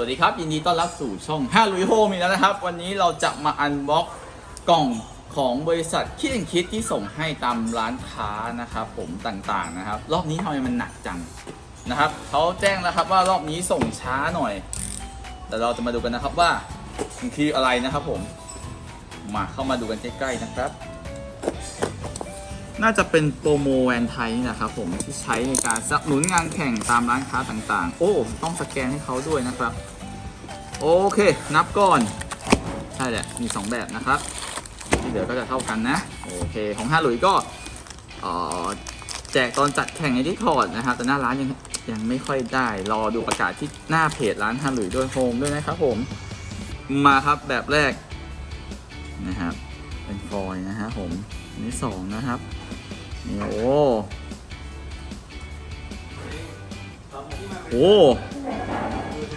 วัสดีครับ ยินดีต้อนรับสู่ช่อง5ลุยโฮมอีกแล้วนะครับ วันนี้เราจะมาอันบ็อกกล่องของบริษัทคิดคิดที่ส่งให้ตามร้านค้านะครับผมต่างๆนะครับ รอบนี้ทำไมมันหนักจังนะครับเขาแจ้งแล้วครับว่ารอบนี้ส่งช้าหน่อย แต่เราจะมาดูกันนะครับว่ามันคืออะไรนะครับผมมาเข้ามาดูกันใกล้ๆนะครับ น่าจะเป็นโปรโมแวนไทยนะครับผมที่ใช้ในการสนับสนุนงานแข่งตามร้านค้าต่างๆ โอ้ ต้องสแกนให้เขาด้วยนะครับ โอเคนับก่อน ใช่แหละ มี 2 แบบนะครับ ที่เหลือก็จะเท่ากันนะ โอเค ของห้าหลุยก็อ่อแจกตอนจัดแข่งในที่คอร์ดนะครับ แต่หน้าร้านยังยังไม่ค่อยได้ รอดูประกาศที่หน้าเพจร้านห้าหลุยด้วยโฮมด้วยนะครับผม มาครับแบบแรกนะครับ เป็นฟอยล์นะฮะผมอันนี้สองนะครับนี่โอ้โห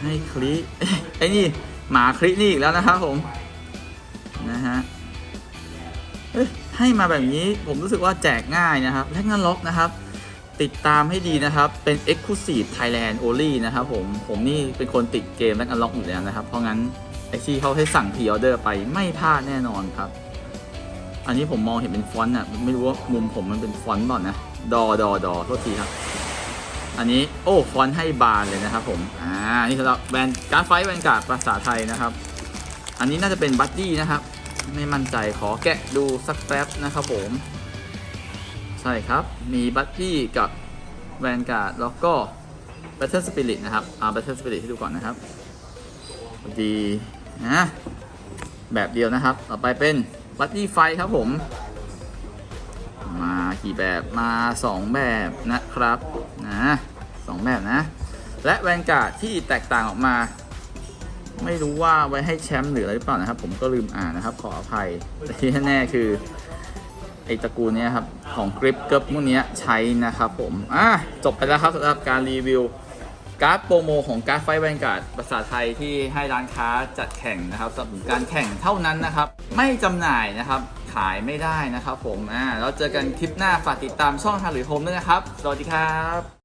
ให้คลิไอ้นี่หมาคลินี่อีกแล้วนะครับผมนะฮะให้มาแบบนี้ผมรู้สึกว่าแจกง่ายนะครับและงานล็อกนะครับ ติดตามให้ดีนะครับเป็น Exclusive Thailand Only นะครับผมผมนี่เป็นคนติดเกมและงานล็อกอยู่แล้วนะครับ เพราะงั้นไอที่เขาให้สั่งพรีออเดอร์ไปไม่พลาดแน่นอนครับ อันนี้ผมมองเห็นเป็นฟอนต์อะไม่รู้ว่ามุมผมมันเป็นฟอนต์เปล่านะ ดอดอดอโทษทีครับ อันนี้โอ้ฟอนต์ให้บานเลยนะครับผม อ่า นี่สำหรับแบรนด์การ์ดไฟท์แวนการ์ดภาษาไทยนะครับ อันนี้น่าจะเป็นบัดดี้นะครับ ไม่มั่นใจขอแกะดูสักแป๊บนะครับผม ใช่ครับ มีบัดดี้กับแวนการ์ดแล้วก็ Battle Spirit นะครับเอา Battle Spirit ให้ดูก่อนนะครับดีนะแบบเดียวนะครับ ต่อไปเป็นบัดดี้ไฟครับผม มากี่แบบมา 2 แบบนะครับนะ สองแบบนะ และแวนการ์ดที่แตกต่างออกมา ไม่รู้ว่าไว้ให้แชมป์หรืออะไรหรือเปล่านะครับ ผมก็ลืมอ่านนะครับ ขออภัยแต่ที่แน่คือไอตระกูลนี้ครับ ของกริปเกิร์พวกเนี้ยใช้นะครับ ผมอะจบไปแล้วครับสำหรับการรีวิวการ์ดโปรโมของการ์ดไฟแวนการ์ดภาษาไทยที่ให้ร้านค้าจัดแข่งนะครับสำหรับการแข่งเท่านั้นนะครับ ไม่จำหน่ายนะครับ ขายไม่ได้นะครับผมอ่าเราเจอกันคลิปหน้าฝากติดตามช่องทางหรือโฮมด้วยนะครับ สวัสดีครับ